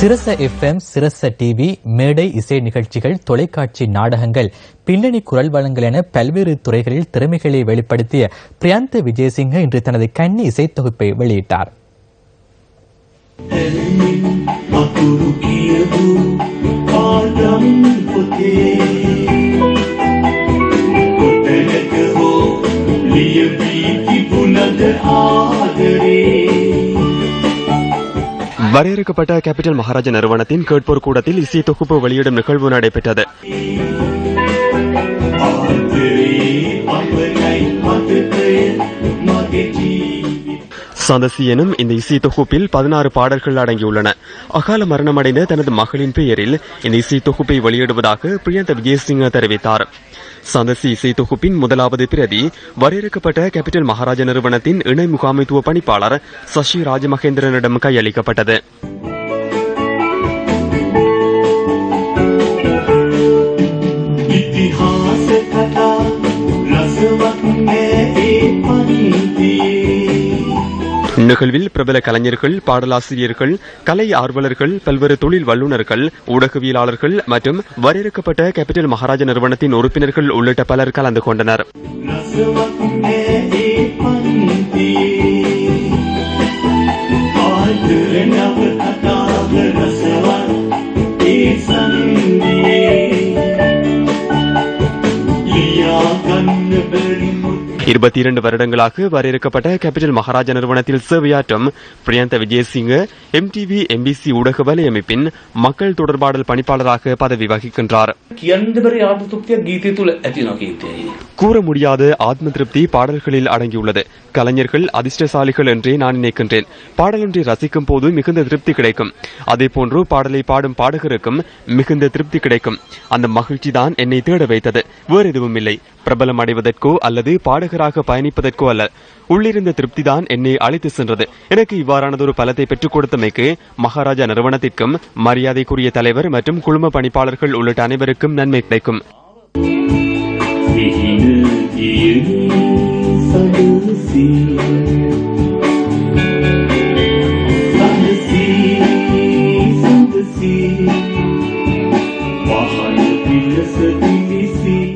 Sirasa FM Sirasa TV மேடை இசை நிகழ்ச்சிகள் தொலைக்காட்சி நாடகங்கள் பின்னணி குரல் வளங்கள் என பல்வேறு துறைகளில் திறமைகளை வெளிப்படுத்திய பிரியாந்த விஜயசிங்க இன்று தனது கன்னி இசை தொகுப்பை வெளியிட்டார். ஆதரே. வரையறுக்கப்பட்ட கேபிட்டல் மகாராஜா நிறுவனத்தின் கேட்போர் கூடத்தில் இசை தொகுப்பு வெளியிடும் நிகழ்வு நடைபெற்றது. மகிழ்ச்சி சந்தசி எனும் இந்த இசை தொகுப்பில் பதினாறு பாடல்கள் அடங்கியுள்ளன. அகால மரணமடைந்த தனது மகளின் பெயரில் இந்த இசை தொகுப்பை வெளியிடுவதாக பிரியந்த விஜயசிங்க தெரிவித்தார். சந்தசி இசை தொகுப்பின் முதலாவது பிரதி வரையறுக்கப்பட்ட கேபிட்டல் மகாராஜா நிறுவனத்தின் இணை முகாமைத்துவ பணிப்பாளர் சசி ராஜமகேந்திரனிடம் கையளிக்கப்பட்டது. இத்திஹாச கதா ரசவத்மே இந்நிகழ்வில் பிரபல கலைஞர்கள் பாடலாசிரியர்கள் கலை ஆர்வலர்கள் பல்வேறு தொழில் வல்லுநர்கள் ஊடகவியலாளர்கள் மற்றும் வரையறுக்கப்பட்ட கேபிட்டல் மகாராஜா நிறுவனத்தின் உறுப்பினர்கள் உள்ளிட்ட பலர் கலந்து கொண்டனர் Sunday. இருபத்தி இரண்டு வருடங்களாக வரையறுக்கப்பட்ட கேபிட்டல் மகாராஜா நிறுவனத்தில் சேவையாற்றும் பிரியந்த விஜயசிங்க எம்டிவி எம்பிசி ஊடக வலையமைப்பின் மக்கள் தொடர்பாடல் பணிப்பாளராக பதவி வகிக்கின்றார். கூற முடியாத ஆத்ம திருப்தி பாடல்களில் அடங்கியுள்ளது. கலைஞர்கள் அதிர்ஷ்டசாலிகள் என்றே நான் நினைக்கின்றேன். பாடல் ரசிக்கும் போது மிகுந்த திருப்தி கிடைக்கும். அதே போன்று பாடலை பாடும் பாடகருக்கும் மிகுந்த திருப்தி கிடைக்கும். அந்த மகிழ்ச்சி தான் என்னை தேட வைத்தது. வேறு எதுவும் இல்லை. பிரபலம் அடைவது பெறுவதற்கோ அல்லது பாடகராக பயணிப்பதற்கோ அல்ல உள்ளிருந்த திருப்திதான் என்னை அழைத்து சென்றது எனக்கு இவ்வாறானதொரு பலத்தை பெற்றுக் கொடுத்தமைக்கு மகாராஜா நிறுவனத்திற்கும் மரியாதைக்குரிய தலைவர் மற்றும் குழும பணிப்பாளர்கள் உள்ளிட்ட அனைவருக்கும் நன்மை கிடைக்கும் see. You?